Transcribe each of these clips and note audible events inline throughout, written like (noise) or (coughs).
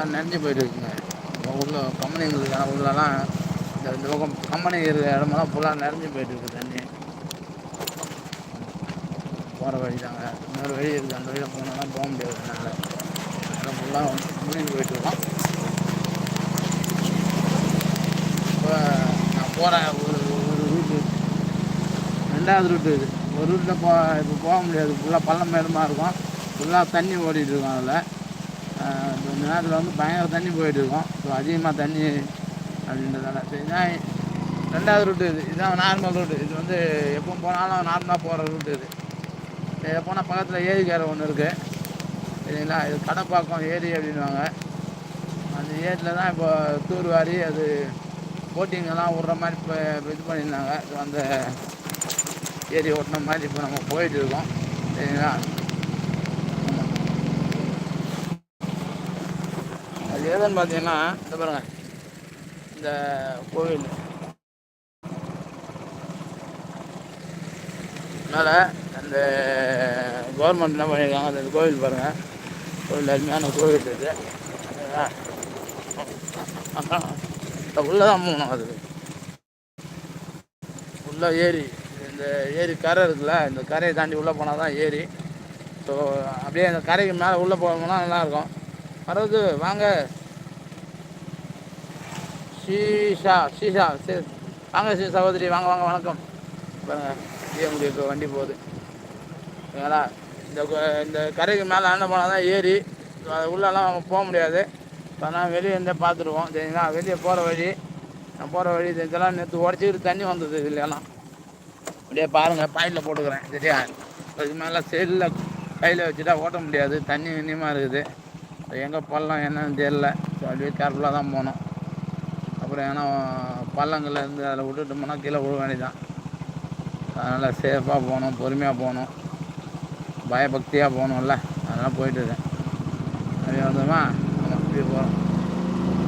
ஃபுல்லாக நனைஞ்சு போயிட்டு இருக்குங்க உள்ள கம்பெனிங்களுக்கான உள்ளலாம் இந்த இந்த பக்கம் கம்பெனி இருக்கிற இடமெல்லாம் ஃபுல்லாக நிறைஞ்சு போயிட்டு இருக்குது தண்ணி. போகிற வழி தாங்க இன்னொரு வழி இருக்குது அந்த வழியில் போனோம்னா போக முடியாது என்னால். அதெல்லாம் ஃபுல்லாக வந்து போயிட்டு இருக்கோம் இப்போ நான் போகிறேன் ஒரு ஒரு ரூட்டு ரெண்டாவது ரூட்டு இது. ஒரு ரூட்டில் போ இப்போ போக முடியாது. ஃபுல்லாக பள்ளம் மேடமாக இருக்கும். ஃபுல்லாக தண்ணி ஓடிட்டு இருக்கும் அதில். கொஞ்ச நேரத்தில் வந்து பயங்கர தண்ணி போயிட்டு இருக்கும். ஸோ அதிகமாக தண்ணி அப்படின்றதால. சரிங்களா ரெண்டாவது ரூட்டு இது. இதுதான் நார்மல் ரூட்டு இது வந்து எப்போ போனாலும் நார்மலாக போகிற ரூட்டு இது. இதில் போனால் பக்கத்தில் ஏரிக்கரை ஒன்று இருக்குது சரிங்களா? இது கடப்பாக்கம் ஏரி அப்படின்வாங்க அந்த ஏரியில் தான் இப்போ தூர்வாரி அது போட்டிங்கெல்லாம் விட்ற மாதிரி இப்போ இது பண்ணியிருந்தாங்க. ஸோ அந்த ஏரி ஓட்டின மாதிரி இப்போ நம்ம போயிட்டு இருக்கோம். சரிங்களா அது எதுன்னு பார்த்தீங்கன்னா இந்த பாருங்க இந்த கோவில். அதனால் அந்த கவர்மெண்ட் என்ன பண்ணியிருக்காங்க அந்த கோவில் பாருங்கள் கோவில் அருமையான கோவில் இருக்குது உள்ளே தான் போகணும் அது. உள்ளே ஏரி. இந்த ஏரி கரை இருக்குல்ல இந்த கரையை தாண்டி உள்ளே போனால் தான் ஏரி. ஸோ அப்படியே அந்த கரைக்கு மேலே உள்ளே போனோம்னா நல்லாயிருக்கும் வர்றது வாங்க. ஷீஷா ஷீஷா சரி வாங்க ஸ்ரீ சகோதரி வாங்க வாங்க வணக்கம். பாருங்க இப்போ வண்டி போகுது. ஓகேங்களா இந்த இந்த கரைக்கு மேலே அண்ணன் போனால் தான் ஏரி அது உள்ளெல்லாம் போக முடியாது. அதனால் வெளியே இருந்தே பார்த்துருவோம் சரிங்களா? வெளியே போகிற வழி நான் போகிற வழி இது இதெல்லாம் நேற்று உடச்சிக்கிட்டு தண்ணி வந்தது இல்லையெல்லாம் அப்படியே பாருங்கள் பாயிண்டில் போட்டுக்கிறேன் சரியா? அதுக்கு மேலே செல்லில் கையில் வச்சுட்டா ஓட்ட முடியாது தண்ணி இனிமாக இருக்குது. அது எங்கே போடலாம் என்னன்னு தெரியல. ஸோ அப்படியே கேர்ஃபுல்லாக தான் போகணும். அப்புறம் ஏன்னா பள்ளங்கள்லேருந்து அதில் விட்டுட்டோம்னா கீழே விழ வேண்டியதான் அதனால் சேஃபாக போகணும் பொறுமையாக போகணும். பயபக்தியாக போகணும்ல. அதெல்லாம் போயிட்டு இருக்கேன். அப்படியே வந்தோமா? ஆமாம் இப்படி போகிறோம்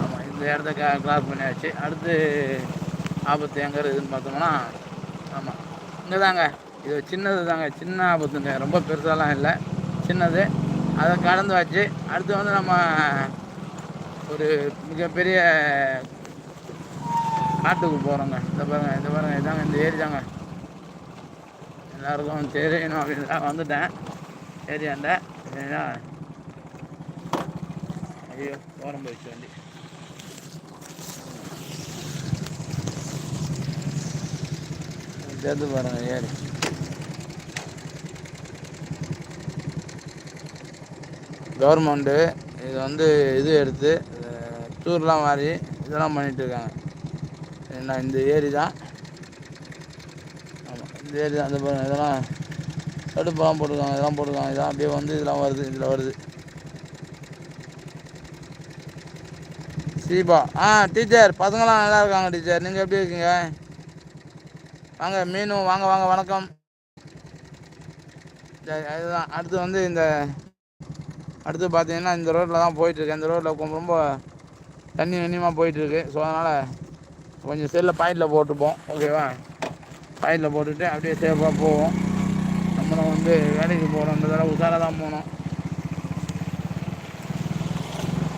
ஆமாம் இந்த இடத்த க கிராஸ் பண்ணியாச்சு. அடுத்து ஆபத்து எங்கே இருக்குதுன்னு பார்த்தோம்னா ஆமாம் இங்கே தாங்க இது சின்னது தாங்க சின்ன ஆபத்துங்க. ரொம்ப பெருசாலாம் இல்லை. சின்னது. அதை கடந்து வச்சு அடுத்து வந்து நம்ம ஒரு மிகப்பெரிய காட்டுக்கு போகிறோங்க இந்த பாருங்க இந்த பாருங்க இதாங்க இந்த ஏரி தாங்க. எல்லாருக்கும் தெரியணும் அப்படின்னு வந்துட்டேன். ஏரியாண்ட சரிங்களா ஐயோ ஓரம் போயிடுச்சு வண்டி. சேர்த்து பாருங்க ஏரி. கவர்மெண்ட்டு இது வந்து இது எடுத்து டூர்லாம் மாறி இதெல்லாம் பண்ணிகிட்டு இருக்காங்க. என்ன இந்த ஏரி தான் ஆமாம் இந்த ஏரி தான் இந்த இதெல்லாம் தடுப்பெல்லாம் போட்டிருக்காங்க இதெல்லாம் போட்டிருக்காங்க. இதெல்லாம் அப்படியே வந்து இதெல்லாம் வருது இதில் வருது. சீபா ஆ டீச்சர் பசங்களாம் நல்லா இருக்காங்க டீச்சர். நீங்கள் எப்படி இருக்கீங்க? வாங்க மீனு வாங்க வாங்க வணக்கம். சரி, அதுதான் அடுத்து வந்து இந்த அடுத்து பார்த்தீங்கன்னா இந்த ரோட்டில் தான் போயிட்டுருக்கு இந்த ரோட்டில் ரொம்ப தண்ணி தண்ணியமாக போயிட்டுருக்கு ஸோ அதனால் கொஞ்சம் செல்லில் பாயிண்டில் போட்டுப்போம். ஓகேவா பாயிண்டில் போட்டுட்டு அப்படியே சேஃபாக போவோம். நம்மளும் வந்து வேலைக்கு போகிறோன்றதால உஷாராக தான் போகணும்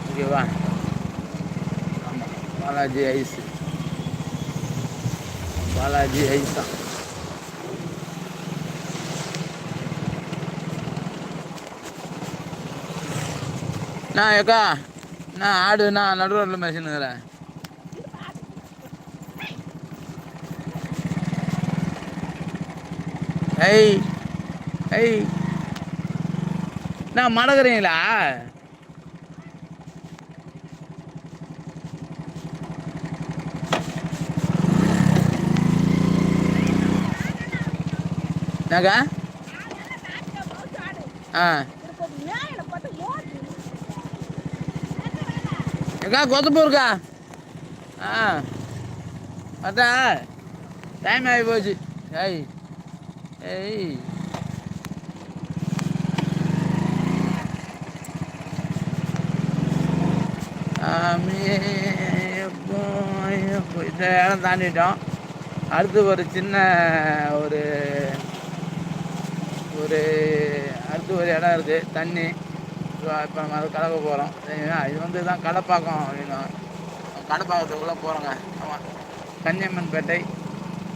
ஓகேவா ஆமாம் பாலாஜி ஐஸ். பாலாஜி ஐஸ் தான். நான் ஏக்கா நான் ஆடு நான் மிஷினுங்கிறேன் ரோட்டில் மேய்ச்சினுங்கிறேன் நான் மடகுறீங்களா என்னக்கா ஆ. எக்கா கொத்தப்பூருக்கா ஆ. அதான் டைம் ஆகி போச்சு. ஐய் ஏய் சாமி, எப்போ, இந்த இடம் தாண்டிட்டோம். அடுத்து ஒரு சின்ன ஒரு ஒரு அடுத்து ஒரு இடம் இருக்குது தண்ணி. இப்போ நம்ம அது கலக்க போகிறோம் இது வந்து தான் கடப்பாக்கம் அப்படின்னா. கடப்பாக்கத்துக்குள்ளே போகிறோங்க ஆமாம் கன்னியம்மன் பேட்டை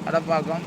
கடப்பாக்கம்.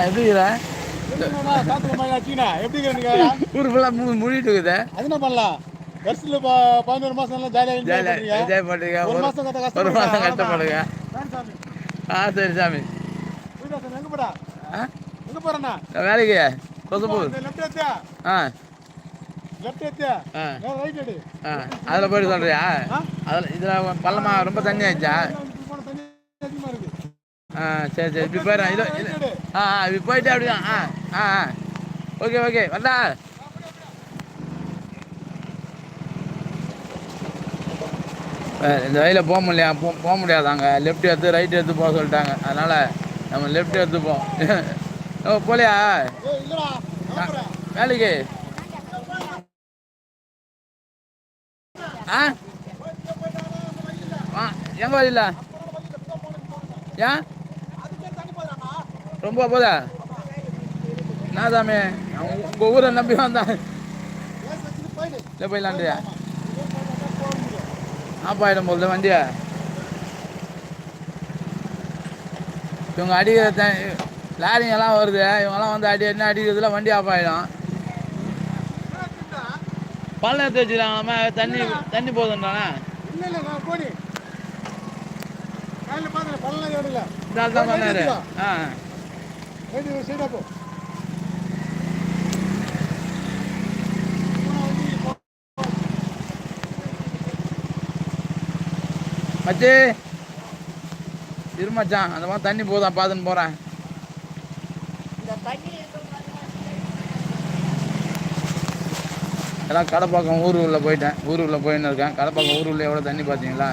மாதம் கஷ்டப்படுங்க ஆ சரி சாமி. வேலைக்கு. ஏத்தியா ஆ. அதில் போயிட்டு சொல்கிறியா ஆ? அதில் இதில் பள்ளமா ரொம்ப தண்ணி ஆயிடுச்சா? ஆ சரி சரி. இப்படி போயிடுறேன். எடு. ஆ ஆ போயிட்டு அப்படிதான். ஆ ஆ ஓகே ஓகே வந்தா. இந்த வழியில் போக முடியா போ போக முடியாதாங்க. லெஃப்ட் எடுத்து ரைட் எடுத்து போக சொல்லிட்டாங்க. அதனால் நம்ம லெஃப்ட் எடுத்துப்போம். ஓ போலியா? வேலைக்கு. ஆ? ஆ எங்கே வழியில்? ஏன்? ரொம்ப போதா? நான் சாமி? உங்கள் ஊரை நம்பி வந்தேன் இல்லை போயிடலான்றியா ஆஃப் ஆகிடும் போல வண்டியா? இவங்க அடிக்கிற லாரிங்கெல்லாம் வருது. இவங்கெல்லாம் வந்து அடி என்ன அடிக்கிறதுல வண்டி ஆஃப் ஆகிடும் பள்ளம் எடுத்து வச்சுக்கிறாங்களாம்மா? தண்ணி தண்ணி போதுன்றானே இல்ல இல்ல நான் காலையில பள்ளம் ஆ. ரைட் சைடா போ மச்சி. இரு மச்சான் அந்த மாதிரி தண்ணி போதான் பார்த்துன்னு போகிறேன் எல்லாம் கடைப்பாக்கம் ஊர் உள்ள போயிட்டேன். ஊர் உள்ள போயின்னு இருக்கேன். கடைப்பாக்கம் ஊர் உள்ள எவ்வளோ தண்ணி பார்த்தீங்களா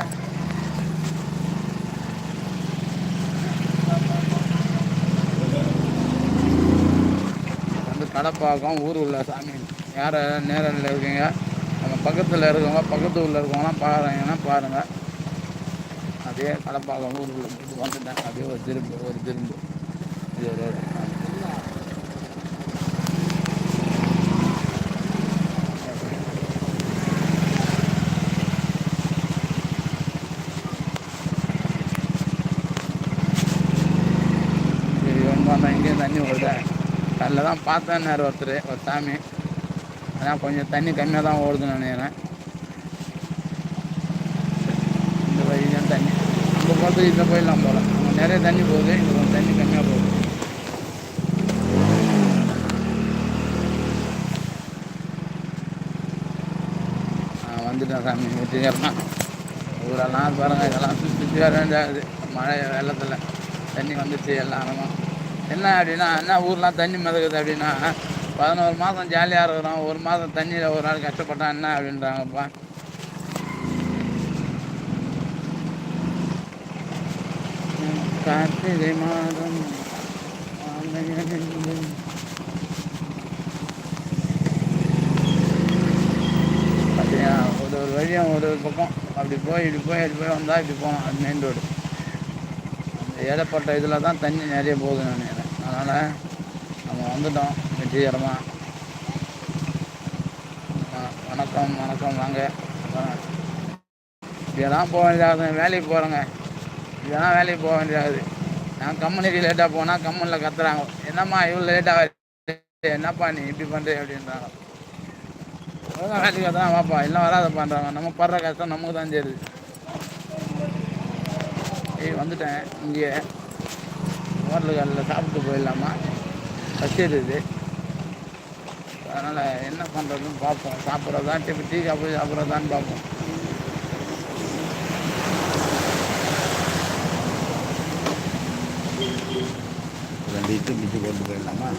கடைப்பாக்கம் ஊர் உள்ள சாமி. யார் நேரில் இருக்கீங்க? நம்ம பக்கத்தில் இருக்கவங்க பக்கத்து ஊரில் இருக்கவங்களாம் பாருங்கன்னா பாருங்கள் அதே கடப்பாக்கம் ஊர் உள்ள வந்துட்டேன். அப்படியே ஒரு திரும்பு ஒரு திரும்பு. இது ஒரு ரோடு சரி ரொம்ப தான் இங்கேயும் தண்ணி ஓடுதா அதில் தான் பார்த்தேன்னாரு ஒருத்தர் ஒரு சாமி. அதான் கொஞ்சம் தண்ணி கம்மியாக தான் ஓடுதுன்னு நினைக்கிறேன். இந்த வழியிலும் தண்ணி. அங்கே பார்த்து இந்த போயிடலாம் போகல அங்கே நிறைய தண்ணி போகுது இங்கே கொஞ்சம் தண்ணி கம்மியாக போகுது. வந்துட்டேன் சாமி வெற்றிகரமாக ஊரெல்லாம் பாருங்கள் இதெல்லாம் சுற்றி சுற்றி வர வேண்டியது மழை வெள்ளத்தில் தண்ணி வந்துச்சு எல்லாரும் என்ன அப்படின்னா என்ன ஊர்லாம் தண்ணி மிதக்குது அப்படின்னா பதினோரு மாதம் ஜாலியாக இருக்கிறோம் ஒரு மாதம் தண்ணியில் ஒரு நாள் கஷ்டப்பட்டா என்ன அப்படின்றாங்கப்பா. கார்த்திகை மாதம் ஆமையனெங்கும். பார்த்தீங்கன்னா ஒரு ஒரு வழியும் ஒரு ஒரு பக்கம். அப்படி போய் இப்படி போய் அப்படி போய் வந்தால் இப்படி போகணும் அது மெயின் ரோடு அந்த ஏழப்பட்ட இதில் தான் தண்ணி நிறைய போகுதுன்னு நினைக்கிறேன். அதனால் நம்ம வந்துட்டோம் வெற்றிகரமாக ஆ, வணக்கம் வணக்கம் வாங்க. இப்படியெல்லாம் போக வேண்டியதாகுது வேலைக்கு போகிறேங்க இதெல்லாம் வேலைக்கு போக வேண்டியதாகுது நான் கம்பெனிக்கு லேட்டாக போனால் கம்பெனியில் கத்துறாங்க. என்னம்மா இவ்வளோ லேட்டாக என்னப்பா நீ இப்படி பண்ணுற அப்படின்றாங்க. ஒழுங்கா வேலைக்கு தான் வாப்பா. எல்லாம் வராத பண்ணுறாங்க நம்ம படுற கஷ்டம் நமக்கு தான் தெரியுது. ஏய் வந்துட்டேன். இங்கே ஹோட்டலு சாப்பிட்டு போயிடலாமா? வச்சிருது அதனால் என்ன பண்ணுறதுன்னு பார்ப்போம். சாப்பிட்றதா? டீ டீ சாப்பிட்டு சாப்பிட்றதான்னு பார்ப்போம். ரெண்டு இட்டு மிச்சு போட்டு போயிடலாமா?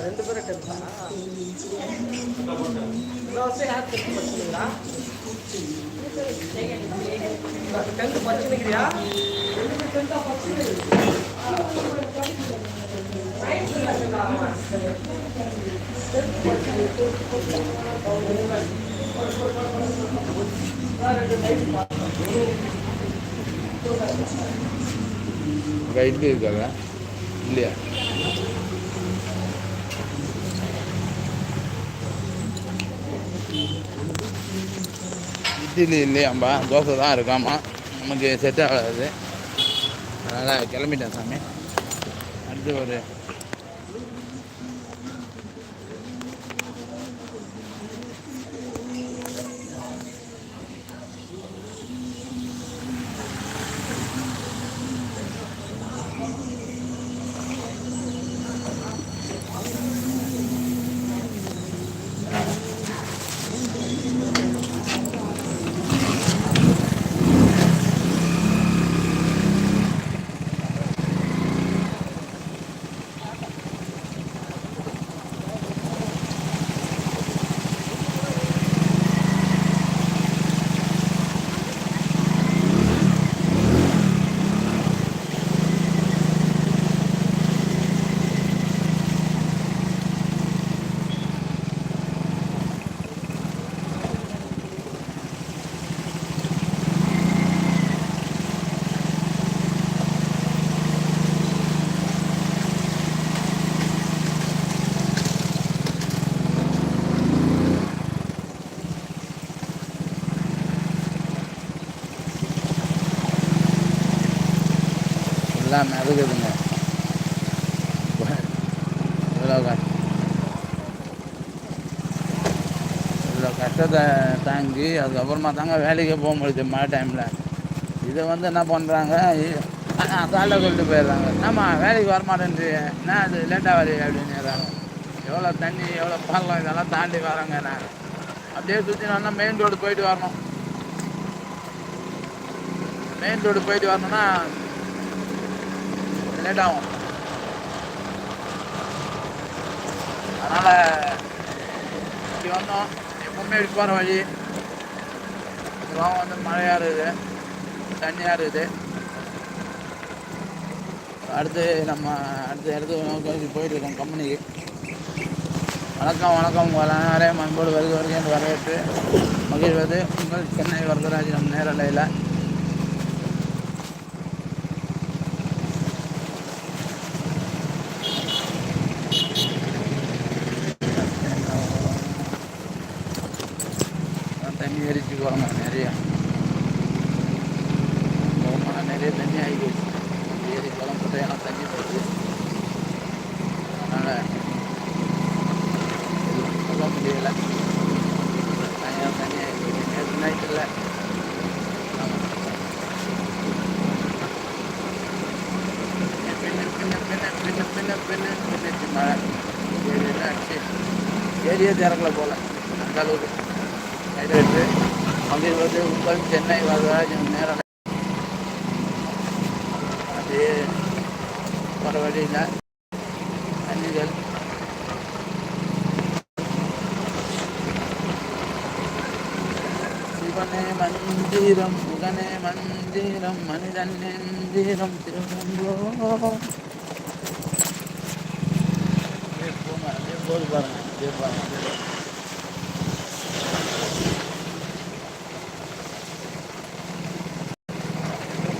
ரெண்டு பேரும் டென்த்தா படிச்சுருக்கிறியா ரெண்டு பேரும் இருக்காங்க இல்லையா? இட்லி இல்லையாம்பா தோசை தான் இருக்காமா? நமக்கு செட் ஆகாது. அதனால் கிளம்பிட்டேன் சாமி. அடுத்து ஒரு எல்லாம் மிதக்குதுங்க இவ்வளோ கஷ்டம் இவ்வளோ கஷ்டத்தை தாங்கி அதுக்கப்புறமா தாங்க வேலைக்கே போக முடியுது மழை டைமில் இதை வந்து என்ன பண்ணுறாங்க தாண்ட சொல்லிட்டு போயிடுறாங்க. என்னம்மா வேலைக்கு வரமாட்டேன்ட்டு என்ன அது லேட்டாக வரி அப்படின்னுறாங்க எவ்வளோ தண்ணி எவ்வளோ பாலம் இதெல்லாம் தாண்டி வராங்க நான் அப்படியே சுற்றி நல்லா மெயின் ரோடு போயிட்டு வரணும். மெயின் ரோடு போயிட்டு வரணும்னா லேட் ஆகும் அதனால் இப்படி வந்தோம். எப்பவுமே இப்படி போகிற வழி. இதெல்லாம் வந்து மழையாக இருக்குது தண்ணியாக இருக்குது அடுத்து நம்ம அடுத்த இடத்துக்கு போயிட்டுருக்கோம் கம்பெனிக்கு. வணக்கம் வணக்கம். உங்கள் மண்போடு அன்போடு வருக வருக என்று வரவேற்று மகிழ்வது உங்கள் சென்னை வரதராஜ் நம் நேரலையில். தண்ணி நிறையா. போகிறாங்க நிறைய நிறைய தண்ணி ஆகி போச்சு. ஏரி குளம் குட்டையெல்லாம் தண்ணி போச்சு அதனால் எதுவும் சொல்ல முடியலை. தனியாக தண்ணி ஆகி போச்சு. நேற்று நைட்டில் பின்ன பின்ன பின்ன பின்ன மழை ஏரியெல்லாம் அடிச்சு ஏரியே திறக்கல போல. அந்த அளவுக்கு. கைதெட்டு மகிழ்வது உங்கள் சென்னை வரராஜ் நேரம் அப்படியே வர வழியில் தண்ணிகள் சிவனே மந்திரம் முகனே மந்திரம் மனிதன் மந்திரம் திருமந்திரம் போது பாருங்க அப்படியே பாருங்க அப்படியே பாருங்க.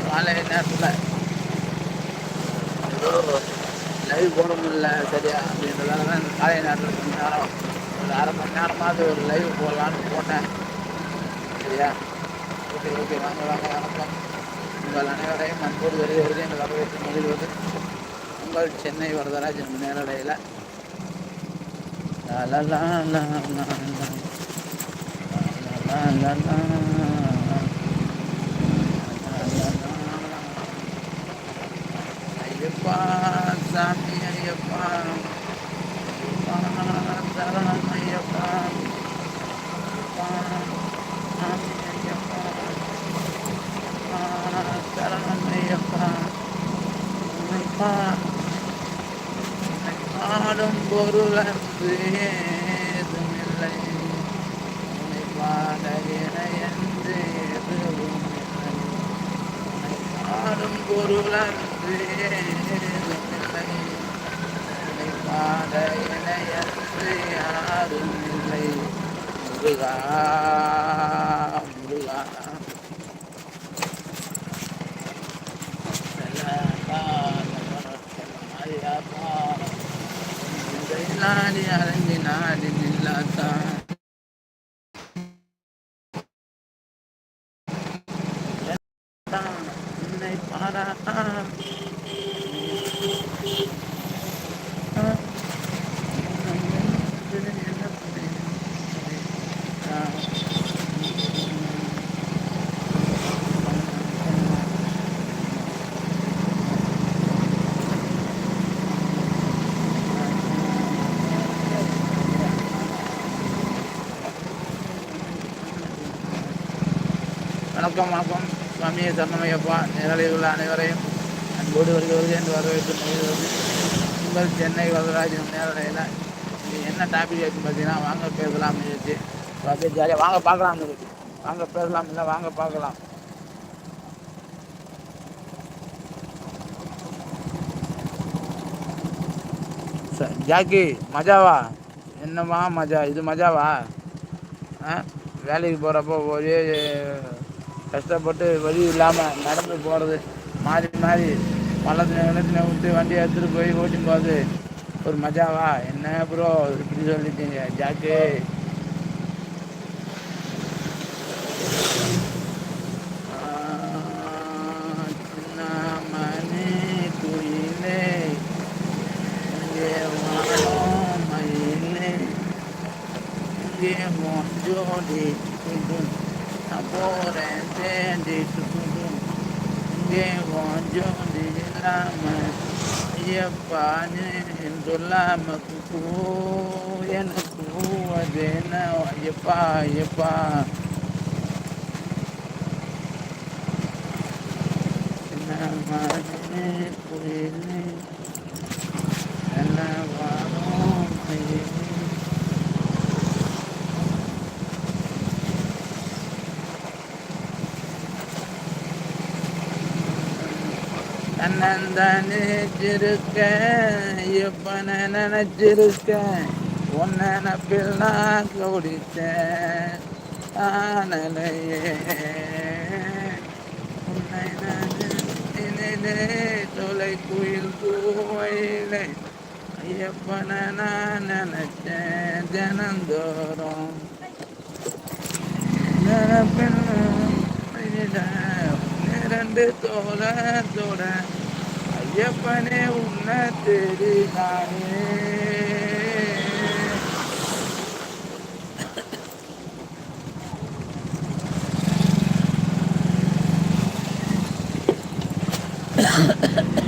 காலை நேரத்தில் ஏதோ லைவ் போட முடியல சரியா? அப்படின்றதால தான் இந்த காலை நேரத்தில் கொஞ்ச நேரம் ஒரு அரை மணி நேரமாவது ஒரு லைவ் போடலான்னு போட்டேன். சரியா? Okay okay. வாங்க வாங்க வணக்கம். உங்கள் அனைவரையும் அன்போடு வெளியே எங்கள் வரவேற்று மகிழ்வது உங்கள் சென்னை வரதராஜன் நேரடையில் லா லா ஐயப்பா சாமி. பாடும் பொருளன்று ஏதுமில்லை உன்னை பாட இணையன்று எதுவும் இல்லை. பாடும் பொருளன்று ஏதுமில்லை உன்னை பாட யாரும் இல்லை முருகா முருகா நாடி அரங்கி நாடி நில்லாத்தான் உன்னை பாரா வணக்கம் வணக்கம். சுவாமியை சரணமையப்பா நிரலில் உள்ள அனைவரையும் அன்போடு வருகிறது என்று வரவேற்று மகிழ்வது உங்கள் சென்னை வரதராஜன் நேரலையில் என்ன டாபிக் இருக்குது பார்த்தீங்கன்னா வாங்க பேசலாம் இருந்துச்சு அப்படியே ஜாலியாக வாங்க பார்க்கலாம் இருக்கு வாங்க பேசலாம் இல்லை வாங்க பார்க்கலாம். ச- ஜாக்கி மஜாவா? என்னம்மா மஜா? இது மஜாவா? ஆ? வேலைக்கு போகிறப்போ ஒரே கஷ்டப்பட்டு வழி இல்லாமல் நடந்து போகிறது மாறி மாறி பள்ளத்தில் நிலத்தில் விட்டு வண்டியை எடுத்துகிட்டு போய் ஓட்டியும் போகுது ஒரு மஜாவா? என்ன ப்ரோ இப்படி சொல்லிட்டீங்க ஜாக்கு. Yeah சின்ன மணி குயிலே இங்கே வாழும் மயிலே இங்கே மோஞ்சோடி துடும் போகிறேன் தேடி இங்கே மோஞ்சோடி இல்லாம ஐயப்பான்னு சொல்லாம கூ எனக்கு அது என்ன ஐயப்பா ஐயப்பா சின்ன மணி என்ன நினைச்சிருக்க எப்பன நினைச்சிருக்க உன்ன நினப்பில் நான் ஆனலையே. உன்னை நினைத்தினிலே தொலை குயில் கூவையிலே ஐயப்பன நான் நினைச்சேன் தினந்தோறும். நினப்பில் இரண்டு தோட ஐயப்பனே உன்னை தேடி நானே ha (coughs)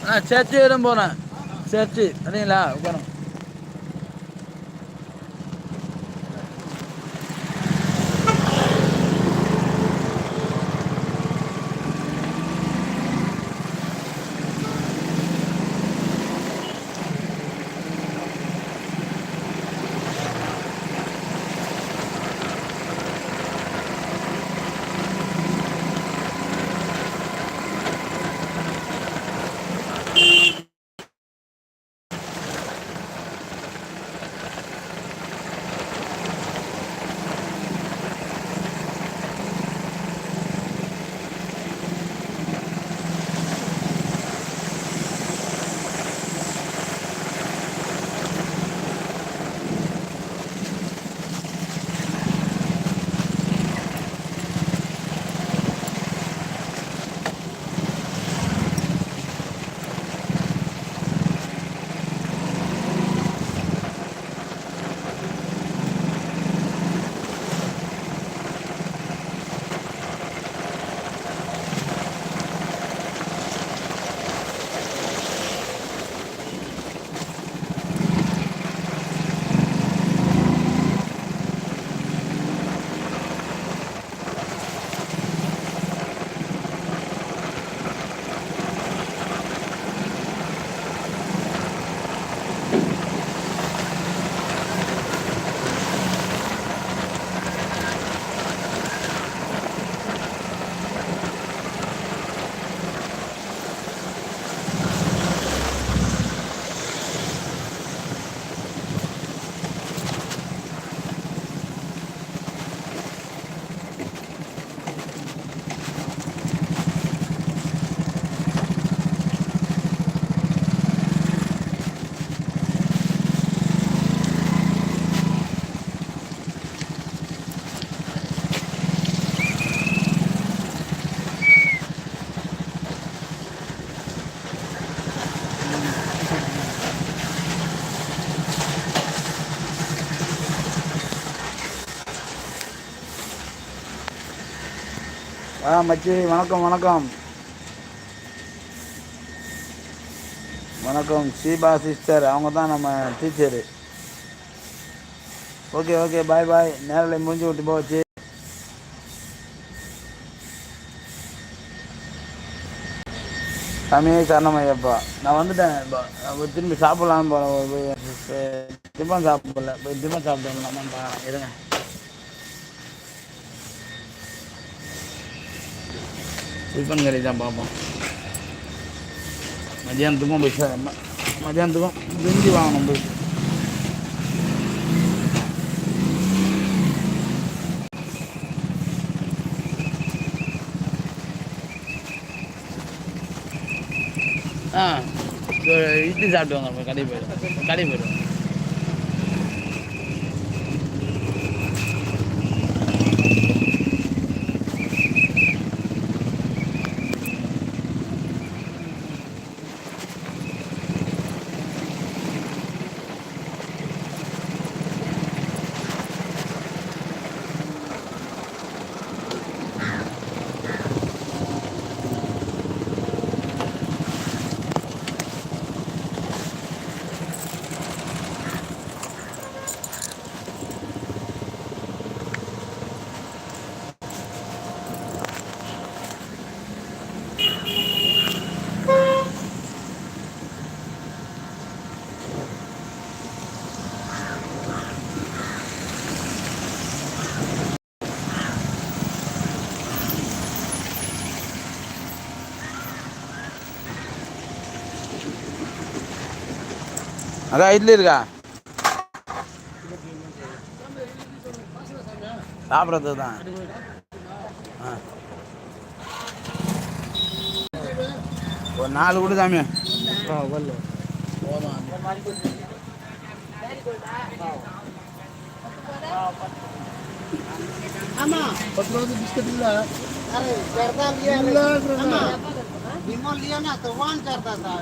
தானே. நான் சர்ச்சு வரும் போனேன் சர்ச்சு. சரிங்களா? உட்காரும் ஆ மச்சி வணக்கம் வணக்கம். வணக்கம் சீபா சிஸ்டர் அவங்க தான் நம்ம teacher okay okay bye bye நேரில் முடிஞ்சு விட்டு போச்சு. சாமி சரணமையப்பா. நான் வந்துட்டேன் இப்போ. திரும்பி சாப்பிட்லாம் போகிறேன் டிஃபன் சாப்பிடல. போய் டிஃபன் சாப்பிட்டோம்லாமான்னு இருங்க. டிஃபன் கறி தான் பார்ப்போம் மதியானத்துக்கும் போய் சே- மதியானத்துக்கும் பிரிஞ்சு வாங்கணும் போய் ஆ இட்லி சாப்பிட்டு வாங்க கடை போயிடும் கடை போயிடும் அக்கா இட்லி இருக்கா சாப்பிட்றது தான் ஆ ஒரு நாலு கொடு சாமி ஆ வரல போதும் பத்து ரூபா பிஸ்கட் இல்லை अरे करता लिया இல்லை विमल लिया ना तो वन करता था